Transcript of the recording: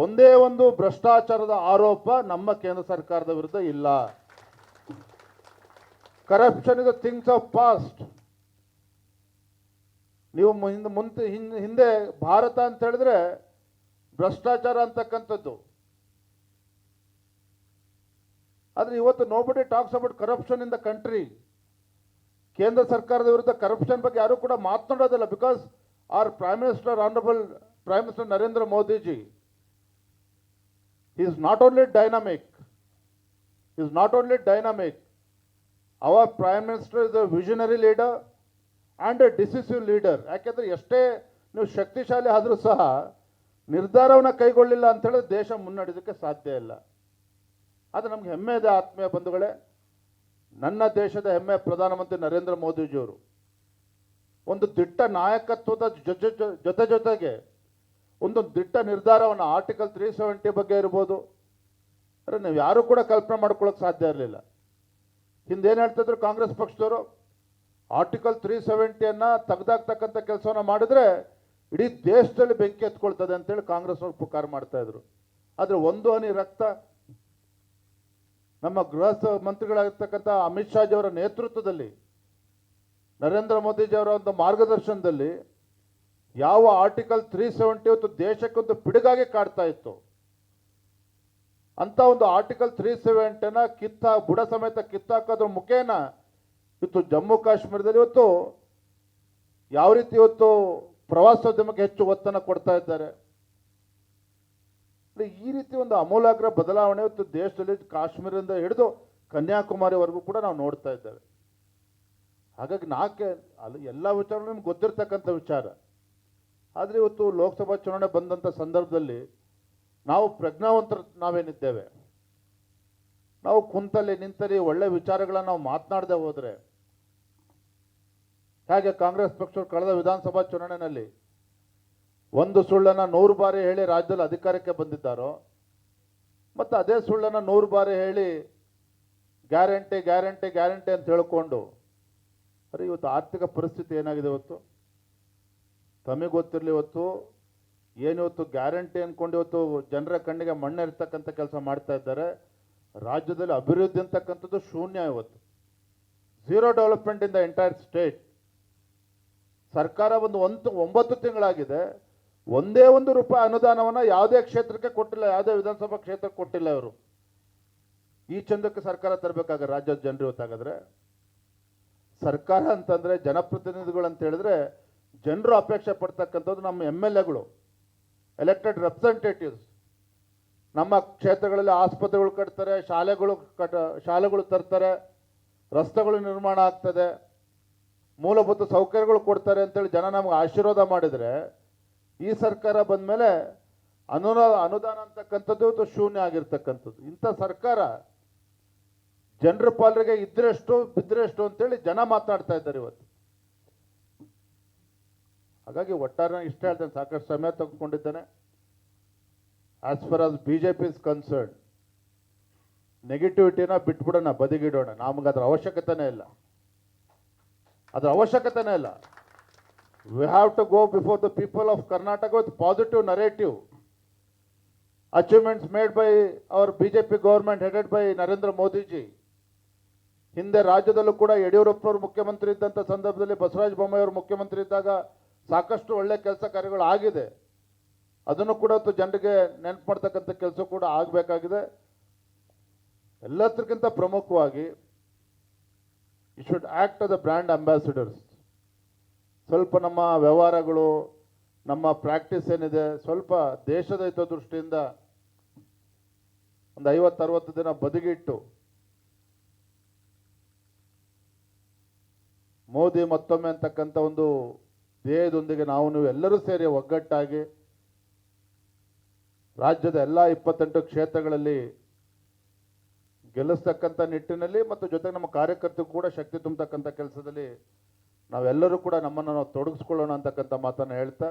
ಒಂದೇ ಒಂದು ಭ್ರಷ್ಟಾಚಾರದ ಆರೋಪ ನಮ್ಮ ಕೇಂದ್ರ ಸರ್ಕಾರದ ವಿರುದ್ಧ ಇಲ್ಲ. Corruption is things of past ನೀವು ಮುಂದೆ ಹಿಂದೆ ಭಾರತ ಅಂತ ಹೇಳಿದ್ರೆ ಭ್ರಷ್ಟಾಚಾರ ಅಂತಕ್ಕಂಥದ್ದು. ಆದರೆ ಇವತ್ತು nobody talks about corruption in the country ಕೇಂದ್ರ ಸರ್ಕಾರದ ವಿರುದ್ಧ ಕರಪ್ಷನ್ ಬಗ್ಗೆ ಯಾರು ಕೂಡ ಮಾತನಾಡೋದಿಲ್ಲ because our prime minister honourable prime minister Narendra Modiji is not only dynamic is not only dynamic our prime minister is a visionary leader and a decisive leader ಯಾಕೆಂದರೆ ಎಷ್ಟೇ ನೀವು ಶಕ್ತಿಶಾಲಿ ಆದರೂ ಸಹ ನಿರ್ಧಾರವನ್ನು ಕೈಗೊಳ್ಳಿಲ್ಲ ಅಂತ ದೇಶ ಮುನ್ನಡೆಯೋದಕ್ಕೆ ಸಾಧ್ಯ ಇಲ್ಲ. ಅದು ನಮ್ಗೆ ಹೆಮ್ಮೆ ಇದೆ ಆತ್ಮೀಯ ಬಂಧುಗಳೇ. ನನ್ನ ದೇಶದ ಹೆಮ್ಮೆ ಪ್ರಧಾನಮಂತ್ರಿ ನರೇಂದ್ರ ಮೋದಿಜಿಯವರು. ಒಂದು ದಿಟ್ಟ ನಾಯಕತ್ವದ ಜೊತೆ ಜೊತೆಗೆ ಒಂದು ದಿಟ್ಟ ನಿರ್ಧಾರವನ್ನು ಆರ್ಟಿಕಲ್ ತ್ರೀ ಸೆವೆಂಟಿ ಬಗ್ಗೆ ಇರ್ಬೋದು. ಅಂದರೆ ನೀವು ಯಾರೂ ಕೂಡ ಕಲ್ಪನೆ ಮಾಡ್ಕೊಳ್ಳೋಕೆ ಸಾಧ್ಯ ಇರಲಿಲ್ಲ. ಹಿಂದೇನು ಹೇಳ್ತಿದ್ರು ಕಾಂಗ್ರೆಸ್ ಪಕ್ಷದವರು? ಆರ್ಟಿಕಲ್ ತ್ರೀ ಸೆವೆಂಟಿಯನ್ನು ತೆಗೆದಾಕ್ತಕ್ಕಂಥ ಕೆಲಸವನ್ನು ಮಾಡಿದ್ರೆ ಇಡೀ ದೇಶದಲ್ಲಿ ಬೆಂಕಿ ಎತ್ಕೊಳ್ತದೆ ಅಂತೇಳಿ ಕಾಂಗ್ರೆಸ್ ಅವರು ಪುಕಾರ ಮಾಡ್ತಾ ಇದ್ರು. ಆದರೆ ಒಂದು ಹನಿ ರಕ್ತ, ನಮ್ಮ ಗೃಹ ಮಂತ್ರಿಗಳಾಗಿರ್ತಕ್ಕಂಥ ಅಮಿತ್ ಶಾಜಿ ಅವರ ನೇತೃತ್ವದಲ್ಲಿ, ನರೇಂದ್ರ ಮೋದಿಜಿಯವರ ಒಂದು ಮಾರ್ಗದರ್ಶನದಲ್ಲಿ ಯಾವ ಆರ್ಟಿಕಲ್ ತ್ರೀ ಸೆವೆಂಟಿ ಇವತ್ತು ದೇಶಕ್ಕೊಂದು ಪಿಡುಗಾಗಿ ಕಾಡ್ತಾ ಇತ್ತು? ಅಂತ ಒಂದು ಆರ್ಟಿಕಲ್ ತ್ರೀ ಸೆವೆಂಟಿನ ಕಿತ್ತ, ಬುಡ ಸಮೇತ ಕಿತ್ತಾಕೋದ್ರ ಮುಖೇನ ಇವತ್ತು ಜಮ್ಮು ಕಾಶ್ಮೀರದಲ್ಲಿ ಇವತ್ತು ಯಾವ ರೀತಿ ಇವತ್ತು ಪ್ರವಾಸೋದ್ಯಮಕ್ಕೆ ಹೆಚ್ಚು ಒತ್ತನ್ನು ಕೊಡ್ತಾ ಇದ್ದಾರೆ? ಈ ರೀತಿ ಒಂದು ಅಮೂಲಾಗ್ರ ಬದಲಾವಣೆ ಇವತ್ತು ದೇಶದಲ್ಲಿ ಕಾಶ್ಮೀರದಿಂದ ಹಿಡಿದು ಕನ್ಯಾಕುಮಾರಿವರೆಗೂ ಕೂಡ ನಾವು ನೋಡ್ತಾ ಇದ್ದೇವೆ. ಹಾಗಾಗಿ ನಾಕೆ, ಅಲ್ಲಿ ಎಲ್ಲ ವಿಚಾರಗಳು ನಿಮ್ಗೆ ಗೊತ್ತಿರ್ತಕ್ಕಂಥ ವಿಚಾರ. ಆದರೆ ಇವತ್ತು ಲೋಕಸಭಾ ಚುನಾವಣೆ ಬಂದಂಥ ಸಂದರ್ಭದಲ್ಲಿ ನಾವು ಪ್ರಜ್ಞಾವಂತರು ನಾವೇನಿದ್ದೇವೆ? ನಾವು ಕುಂತಲ್ಲಿ ನಿಂತಲ್ಲಿ ಒಳ್ಳೆ ವಿಚಾರಗಳನ್ನ ನಾವು ಮಾತನಾಡದೆ ಹೋದರೆ ಹೇಗೆ ಕಾಂಗ್ರೆಸ್ ಪಕ್ಷ ಕಳೆದ ವಿಧಾನಸಭಾ ಚುನಾವಣೆಯಲ್ಲಿ ಒಂದು ಸುಳ್ಳನ್ನು ನೂರು ಬಾರಿ ಹೇಳಿ ರಾಜ್ಯದಲ್ಲಿ ಅಧಿಕಾರಕ್ಕೆ ಬಂದಿದ್ದಾರೋ, ಮತ್ತು ಅದೇ ಸುಳ್ಳನ್ನು ನೂರು ಬಾರಿ ಹೇಳಿ ಗ್ಯಾರಂಟಿ ಗ್ಯಾರಂಟಿ ಗ್ಯಾರಂಟಿ ಅಂತ ಹೇಳ್ಕೊಂಡು, ಅರೆ ಇವತ್ತು ಆರ್ಥಿಕ ಪರಿಸ್ಥಿತಿ ಏನಾಗಿದೆ ಇವತ್ತು? ತಮಗೆ ಗೊತ್ತಿರಲಿ ಇವತ್ತು ಏನಿವತ್ತು ಗ್ಯಾರಂಟಿ ಅಂದ್ಕೊಂಡು ಇವತ್ತು ಜನರ ಕಣ್ಣಿಗೆ ಮಣ್ಣಿರ್ತಕ್ಕಂಥ ಕೆಲಸ ಮಾಡ್ತಾ ಇದ್ದಾರೆ. ರಾಜ್ಯದಲ್ಲಿ ಅಭಿವೃದ್ಧಿ ಅಂತಕ್ಕಂಥದ್ದು ಶೂನ್ಯ ಇವತ್ತು. Zero development in the entire state ಸರ್ಕಾರ ಒಂದು ಒಂದು, ಒಂಬತ್ತು ತಿಂಗಳಾಗಿದೆ. ಒಂದೇ ಒಂದು ರೂಪಾಯಿ ಅನುದಾನವನ್ನು ಯಾವುದೇ ಕ್ಷೇತ್ರಕ್ಕೆ ಕೊಟ್ಟಿಲ್ಲ, ಯಾವುದೇ ವಿಧಾನಸಭಾ ಕ್ಷೇತ್ರಕ್ಕೆ ಕೊಟ್ಟಿಲ್ಲ ಇವರು. ಈ ಚಂದಕ್ಕೆ ಸರ್ಕಾರ ತರಬೇಕಾಗ ರಾಜ್ಯದ ಜನರು ಇವತ್ತಾಗಾದ್ರೆ. ಸರ್ಕಾರ ಅಂತಂದರೆ ಜನಪ್ರತಿನಿಧಿಗಳು ಅಂತ ಹೇಳಿದ್ರೆ ಜನರು ಅಪೇಕ್ಷೆ ಪಡ್ತಕ್ಕಂಥದ್ದು ನಮ್ಮ ಎಂ ಎಲ್ ಎಗಳು ಎಲೆಕ್ಟೆಡ್ ರೆಪ್ರೆಸೆಂಟೇಟಿವ್ಸ್ ನಮ್ಮ ಕ್ಷೇತ್ರಗಳಲ್ಲಿ ಆಸ್ಪತ್ರೆಗಳು ಕಟ್ತಾರೆ, ಶಾಲೆಗಳು ಕಟ ಶಾಲೆಗಳು ತರ್ತಾರೆ, ರಸ್ತೆಗಳು ನಿರ್ಮಾಣ ಆಗ್ತದೆ, ಮೂಲಭೂತ ಸೌಕರ್ಯಗಳು ಕೊಡ್ತಾರೆ ಅಂತೇಳಿ ಜನ ನಮ್ಗೆ ಆಶೀರ್ವಾದ ಮಾಡಿದರೆ ಈ ಸರ್ಕಾರ ಬಂದಮೇಲೆ ಅನುದಾನ ಅನುದಾನ ಅಂತಕ್ಕಂಥದ್ದು ಶೂನ್ಯ ಆಗಿರ್ತಕ್ಕಂಥದ್ದು. ಇಂಥ ಸರ್ಕಾರ ಜನರ ಪಾಲರಿಗೆ ಇದ್ರೆಷ್ಟು, ಬಿದ್ರೆಷ್ಟು ಅಂತೇಳಿ ಜನ ಮಾತನಾಡ್ತಾ ಇದ್ದಾರೆ ಇವತ್ತು. ಹಾಗಾಗಿ ಒಟ್ಟಾರೆ ಇಷ್ಟ ಹೇಳ್ತೇನೆ, ಸಾಕಷ್ಟು ಸಮಯ ತೆಗೆದುಕೊಂಡಿದ್ದೇನೆ. As far as B J P is concern ನೆಗೆಟಿವಿಟಿನ ಬಿಟ್ಬಿಡೋಣ, ಬದಿಗಿಡೋಣ. ನಮಗೆ ಅದರ ಅವಶ್ಯಕತೆನೇ ಇಲ್ಲ. ಅದರ ಅವಶ್ಯಕತೆನೇ ಇಲ್ಲ. We have to go before the people of Karnataka with positive narrative achievements made by our B J P government headed by Narendra Modiji ಹಿಂದೆ ರಾಜ್ಯದಲ್ಲೂ ಕೂಡ ಯಡಿಯೂರಪ್ಪನವರು ಮುಖ್ಯಮಂತ್ರಿ ಇದ್ದಂಥ ಸಂದರ್ಭದಲ್ಲಿ ಬಸವರಾಜ ಬೊಮ್ಮಾಯಿ ಅವರು ಮುಖ್ಯಮಂತ್ರಿ ಇದ್ದಾಗ ಸಾಕಷ್ಟು ಒಳ್ಳೆ ಕೆಲಸ ಕಾರ್ಯಗಳು ಆಗಿದೆ. ಅದನ್ನು ಕೂಡ ಜನರಿಗೆ ನೆನಪು ಮಾಡ್ತಕ್ಕಂಥ ಕೆಲಸ ಕೂಡ ಆಗಬೇಕಾಗಿದೆ. ಎಲ್ಲದಕ್ಕಿಂತ ಪ್ರಮುಖವಾಗಿ you should act as a brand ambassadors ಸ್ವಲ್ಪ ನಮ್ಮ ವ್ಯವಹಾರಗಳು, ನಮ್ಮ ಪ್ರಾಕ್ಟೀಸ್ ಏನಿದೆ, ಸ್ವಲ್ಪ ದೇಶದ ಹಿತದೃಷ್ಟಿಯಿಂದ ಒಂದು ಐವತ್ತು ಅರವತ್ತು ದಿನ ಬದಿಗಿಟ್ಟು, ಮೋದಿ ಮತ್ತೊಮ್ಮೆ ಅಂತಕ್ಕಂಥ ಒಂದು ಧ್ಯೇಯದೊಂದಿಗೆ ನಾವು ನೀವು ಎಲ್ಲರೂ ಸೇರಿ ಒಗ್ಗಟ್ಟಾಗಿ ರಾಜ್ಯದ ಎಲ್ಲ ಇಪ್ಪತ್ತೆಂಟು ಕ್ಷೇತ್ರಗಳಲ್ಲಿ ಗೆಲ್ಲಿಸ್ತಕ್ಕಂಥ ನಿಟ್ಟಿನಲ್ಲಿ ಮತ್ತು ಜೊತೆಗೆ ನಮ್ಮ ಕಾರ್ಯಕರ್ತರು ಕೂಡ ಶಕ್ತಿ ತುಂಬತಕ್ಕಂಥ ಕೆಲಸದಲ್ಲಿ ನಾವೆಲ್ಲರೂ ಕೂಡ ನಮ್ಮನ್ನು ನಾವು ತೊಡಗಿಸ್ಕೊಳ್ಳೋಣ ಅಂತಕ್ಕಂಥ ಮಾತನ್ನು ಹೇಳ್ತಾ